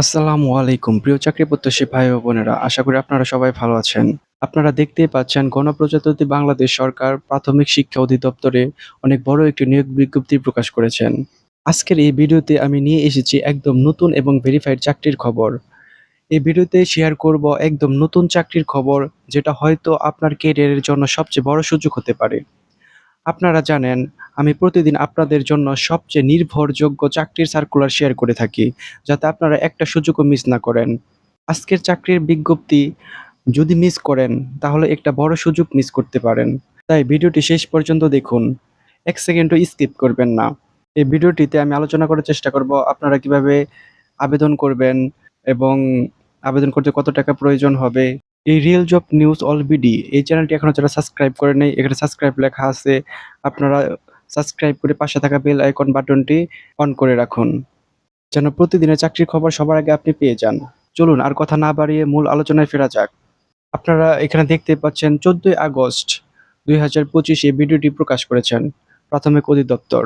আসসালামু আলাইকুম, প্রিয় চাকরি প্রত্যাশী ভাই ও বোনেরা। আশা করি আপনারা সবাই ভালো আছেন। আপনারা দেখতেই পাচ্ছেন, গণপ্রজাতন্ত্রী বাংলাদেশ সরকার প্রাথমিক শিক্ষা অধিদপ্তরে অনেক বড় একটি নিয়োগ বিজ্ঞপ্তি প্রকাশ করেছেন। আজকের এই ভিডিওতে আমি নিয়ে এসেছি একদম নতুন এবং ভেরিফাইড চাকরির খবর। এই ভিডিওতে শেয়ার করব একদম নতুন চাকরির খবর, যেটা হয়তো আপনার ক্যারিয়ারের জন্য সবচেয়ে বড় সুযোগ হতে পারে। আপনারা জানেন, আমি প্রতিদিন আপনাদের জন্য সবচেয়ে নির্ভরযোগ্য চাকরির সার্কুলার শেয়ার করে থাকি, যাতে আপনারা একটা সুযোগও মিস না করেন। আজকের চাকরির বিজ্ঞপ্তি, যদি মিস করেন, তাহলে একটা বড় সুযোগ মিস করতে পারেন। তাই ভিডিওটি শেষ পর্যন্ত দেখুন, এক সেকেন্ডও স্কিপ করবেন না। এই ভিডিওটিতে আমি আলোচনা করার চেষ্টা করব, আপনারা কীভাবে আবেদন করবেন এবং আবেদন করতে কত টাকা প্রয়োজন হবে। এই real job news all BD এই চ্যানেলটি এখনও যারা সাবস্ক্রাইব করে নেই, এখানে সাবস্ক্রাইব লেখা আছে। আপনারা সাবস্ক্রাইব করে পাশে থাকা বেল আইকন বাটনটি অন করে রাখুন। যেন প্রতিদিনের চাকরির খবর সবার আগে আপনি পেয়ে যান। চলুন, আর কথা না বাড়িয়ে মূল আলোচনায় ফেরা যাক। আপনারা এখানে দেখতে পাচ্ছেন চোদ্দই আগস্ট দুই হাজার পঁচিশে ভিডিওটি প্রকাশ করেছেন প্রাথমিক অধিদপ্তর।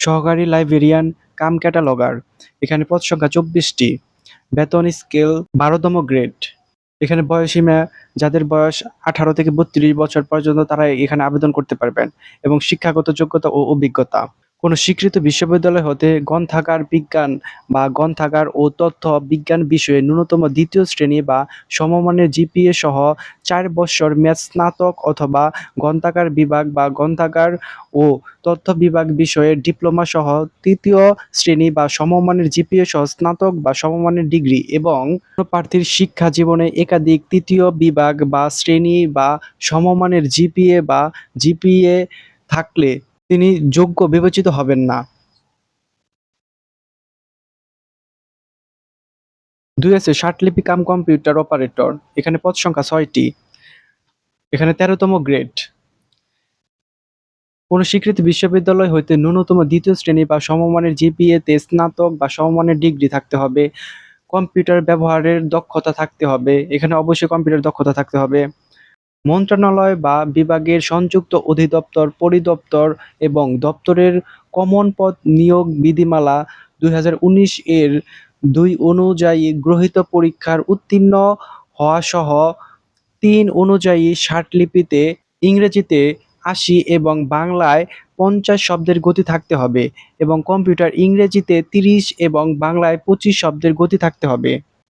সহকারী লাইব্রেরিয়ান, কাম ক্যাটালগার। এখানে পদ সংখ্যা চব্বিশটি। বেতন স্কেল বারোতম গ্রেড। এখানে বয়সীমা যাদের বয়স আঠারো থেকে বত্রিশ বছর পর্যন্ত তারা এখানে আবেদন করতে পারবেন এবং শিক্ষাগত যোগ্যতা ও অভিজ্ঞতা। কোনো স্বীকৃত বিশ্ববিদ্যালয় হতে গ্রন্থাগার বিজ্ঞান বা গ্রন্থাগার ও তথ্য বিজ্ঞান বিষয়ে ন্যূনতম দ্বিতীয় শ্রেণি বা সমমানের জিপিএ সহ চার বৎসর মেয়াদ স্নাতক অথবা গ্রন্থাগার বিভাগ বা গ্রন্থাগার ও তথ্য বিভাগ বিষয়ে ডিপ্লোমা সহ তৃতীয় শ্রেণি বা সমমানের জিপিএ সহ স্নাতক বা সমমানের ডিগ্রি এবং প্রার্থীর শিক্ষা জীবনে একাধিক তৃতীয় বিভাগ বা শ্রেণি বা সমমানের জিপিএ বা জিপিএ থাকলে তিনি যোগ্য, বিবেচিত হবেন না। দুই আছে ষাটলিপি কাম কম্পিউটার অপারেটর। এখানে পদ সংখ্যা ছয়টি। এখানে তেরোতম গ্রেড। কোনো স্বীকৃত বিশ্ববিদ্যালয় হইতে ন্যূনতম দ্বিতীয় শ্রেণি বা সমমানের জিপিএতে স্নাতক বা সমমানের ডিগ্রি থাকতে হবে। কম্পিউটার ব্যবহারের দক্ষতা থাকতে হবে। এখানে অবশ্যই কম্পিউটার দক্ষতা থাকতে হবে। মন্ত্রণালয় বা বিভাগের সংযুক্ত অধিদপ্তর, পরিদপ্তর এবং দপ্তরের কমন পদ নিয়োগ বিধিমালা দুই হাজার উনিশ এর দুই অনুযায়ী গ্রহীত পরীক্ষার উত্তীর্ণ হওয়া সহ তিন অনুযায়ী ষাটলিপিতে ইংরেজিতে আশি এবং বাংলায় পঞ্চাশ শব্দের গতি থাকতে হবে এবং কম্পিউটার ইংরেজিতে তিরিশ এবং বাংলায় পঁচিশ শব্দের গতি থাকতে হবে।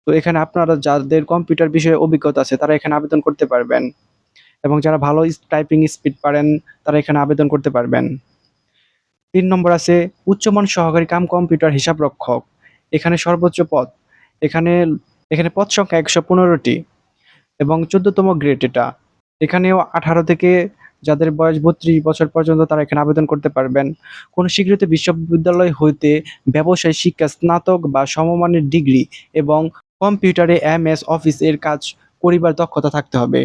তো এখানে আপনারা যাদের কম্পিউটার বিষয়ে অভিজ্ঞতা আছে তারা এখানে আবেদন করতে পারবেন। এবং যারা ভালো টাইপিং স্পিড পারেন, তারা এখানে আবেদন করতে পারবেন। তিন নম্বর আছে, উচ্চমান সহকারী কাম কম্পিউটার হিসাব রক্ষক। এখানে সর্বোচ্চ পদ। এখানে এখানে পদ সংখ্যা একশো পনেরোটি এবং চোদ্দতম গ্রেড এটা। এখানেও আঠারো থেকে যাদের বয়স বত্রিশ বছর পর্যন্ত তারা এখানে আবেদন করতে পারবেন। কোনো স্বীকৃত বিশ্ববিদ্যালয় হইতে ব্যবসায় শিক্ষা, স্নাতক বা সমমানের ডিগ্রি এবং কম্পিউটারে এম এস অফিস এর কাজ করিবার দক্ষতা থাকতে হবে।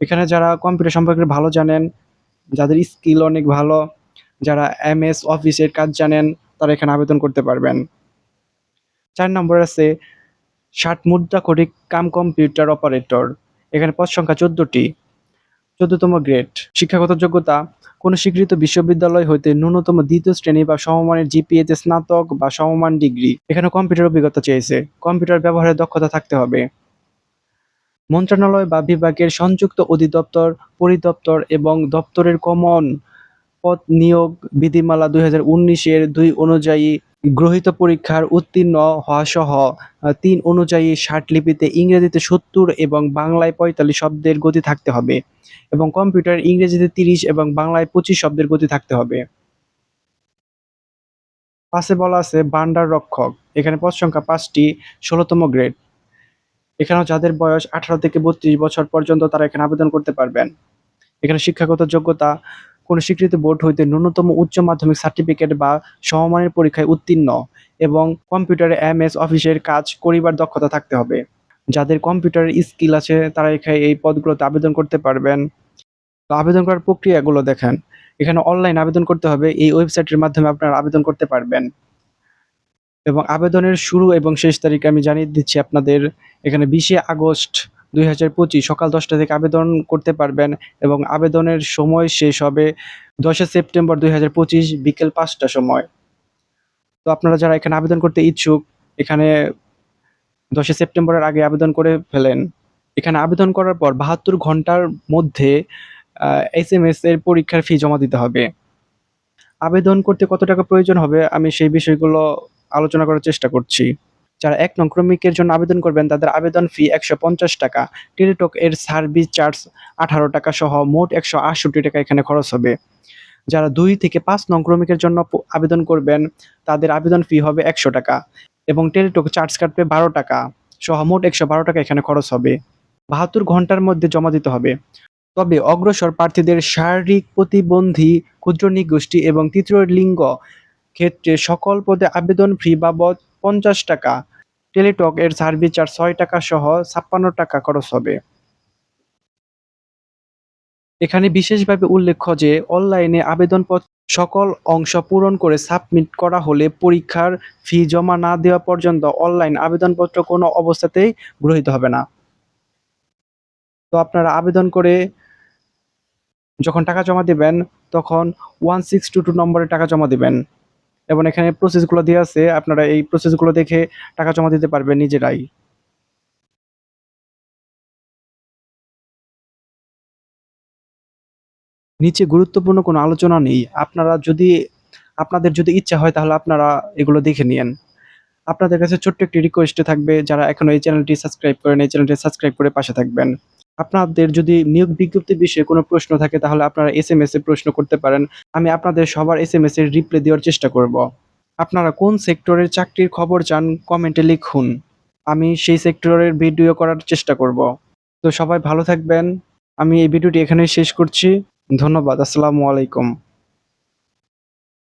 এখানে যারা কম্পিউটার সম্পর্কে ভালো জানেন, যাদের স্কিল অনেক ভালো, যারা এম এস অফিসের কাজ জানেন, তারা এখানে আবেদন করতে পারবেন। চার নম্বর আছে ষাট মুদ্রা কোটি কাম কম্পিউটার অপারেটর এখানে পদ সংখ্যা চোদ্দটি। চোদ্দতম গ্রেড শিক্ষাগত যোগ্যতা, কোনো স্বীকৃত বিশ্ববিদ্যালয় হইতে ন্যূনতম দ্বিতীয় শ্রেণি বা সমমানের জিপিএতে স্নাতক বা সমমান ডিগ্রি। এখানে কম্পিউটার অভিজ্ঞতা চেয়েছে। কম্পিউটার ব্যবহারের দক্ষতা থাকতে হবে। মন্ত্রণালয় বা বিভাগের সংযুক্ত অধিদপ্তর, পরিদপ্তর এবং দপ্তরের কমন পদ নিয়োগ বিধিমালা দুই হাজার উনিশের দুই অনুযায়ী গ্রহীত পরীক্ষার উত্তীর্ণ হওয়া সহ তিন অনুযায়ী ষাট লিপিতে ইংরেজিতে সত্তর এবং বাংলায় পঁয়তাল্লিশ শব্দের গতি থাকতে হবে এবং কম্পিউটার ইংরেজিতে তিরিশ এবং বাংলায় পঁচিশ শব্দের গতি থাকতে হবে। পাশে বলা আছে ভান্ডার রক্ষক। এখানে পদ সংখ্যা পাঁচটি, ষোলোতম গ্রেড। এখানেও যাদের বয়স আঠারো থেকে বত্রিশ বছর পর্যন্ত তারা এখানে আবেদন করতে পারবেন। এখানে শিক্ষাগত যোগ্যতা, কোনো স্বীকৃত বোর্ড হইতে ন্যূনতম উচ্চ মাধ্যমিক সার্টিফিকেট বা সমমানের পরীক্ষায় উত্তীর্ণ এবং কম্পিউটারে এম এস অফিসের কাজ করিবার দক্ষতা থাকতে হবে। যাদের কম্পিউটারের স্কিল আছে, তারা এখানে এই পদগুলোতে আবেদন করতে পারবেন। আবেদন করার প্রক্রিয়াগুলো দেখেন। এখানে অনলাইন আবেদন করতে হবে, এই ওয়েবসাইটের মাধ্যমে আপনারা আবেদন করতে পারবেন। এবং আবেদনের শুরু এবং শেষ তারিখ আমি জানিয়ে দিচ্ছি আপনাদের, এখানে বিশে আগস্ট দুই হাজার পঁচিশ সকাল দশটা থেকে আবেদন করতে পারবেন এবং আবেদনের সময় শেষ হবে দশই সেপ্টেম্বর দুই হাজার পঁচিশ বিকেল পাঁচটা সময়। তো আপনারা যারা এখানে আবেদন করতে ইচ্ছুক, এখানে দশই সেপ্টেম্বরের আগে আবেদন করে ফেলেন। এখানে আবেদন করার পর বাহাত্তর ঘণ্টার মধ্যে এস এম এস এর পরীক্ষার ফি জমা দিতে হবে। আবেদন করতে কত টাকা প্রয়োজন হবে আমি সেই বিষয়গুলো আলোচনা করার চেষ্টা করছি। যারা এক নং ক্রমিকের জন্য আবেদন করবেন, তাদের আবেদন ফি একশো পঞ্চাশ টাকা। টেলিটক এর সার্ভিস চার্জ আঠারো টাকা সহ মোট একশো আটষট্টি টাকা এখানে খরচ হবে। যারা দুই থেকে পাঁচ নং ক্রমিকের জন্য আবেদন করবেন, তাদের আবেদন ফি হবে একশো টাকা এবং টেলিটক চার্জ কাটবে বারো টাকা সহ মোট একশো বারো টাকা এখানে খরচ হবে। বাহাত্তর ঘণ্টার মধ্যে জমা দিতে হবে। তবে অগ্রসর প্রার্থীদের শারীরিক প্রতিবন্ধী, ক্ষুদ্র নিগোষ্ঠী এবং তৃতীয় লিঙ্গ ক্ষেত্রে সকল পদে আবেদন ফি বাবদ পঞ্চাশ টাকা। টেলিটক এর সার্ভিস চার্জ ছয় টাকা সহ ছাপ্পান্ন টাকা খরচ হবে। এখানে বিশেষভাবে উল্লেখ্য যে অনলাইনে আবেদনপত্র সকল অংশ পূরণ করে সাবমিট করা হলে পরীক্ষার ফি জমা না দেওয়া পর্যন্ত অনলাইন আবেদনপত্র কোনো অবস্থাতেই গ্রহীত হবে না। তো আপনারা আবেদন করে যখন টাকা জমা দেবেন, তখন ওয়ান সিক্স টু টু নম্বরে টাকা জমা দেবেন। এবং এখানে প্রসেসগুলো দিয়ে আছে, আপনারা এই প্রসেসগুলো দেখে টাকা জমা দিতে পারবেন নিজেরাই। নিচে গুরুত্বপূর্ণ কোনো আলোচনা নেই। আপনারা যদি, আপনাদের যদি ইচ্ছা হয় তাহলে আপনারা এগুলো দেখে নিন আপনাদের কাছে ছোট্ট একটি রিকোয়েস্ট থাকবে যারা এখনও এই চ্যানেলটি সাবস্ক্রাইব করেন, এই চ্যানেলটি সাবস্ক্রাইব করে পাশে থাকবেন। আপনাদের যদি নিয়োগ বিজ্ঞপ্তির বিষয়ে কোনো প্রশ্ন থাকে, তাহলে আপনারা এস এম এস এ প্রশ্ন করতে পারেন। আমি আপনাদের সবার এস এম এস এর রিপ্লাই দেওয়ার চেষ্টা করব। আপনারা কোন সেক্টরের চাকরির খবর চান কমেন্টে লিখুন। আমি সেই সেক্টরের ভিডিও করার চেষ্টা করব। তো সবাই ভালো থাকবেন। আমি এই ভিডিওটি এখানেই শেষ করছি। ধন্যবাদ। আসসালামু আলাইকুম।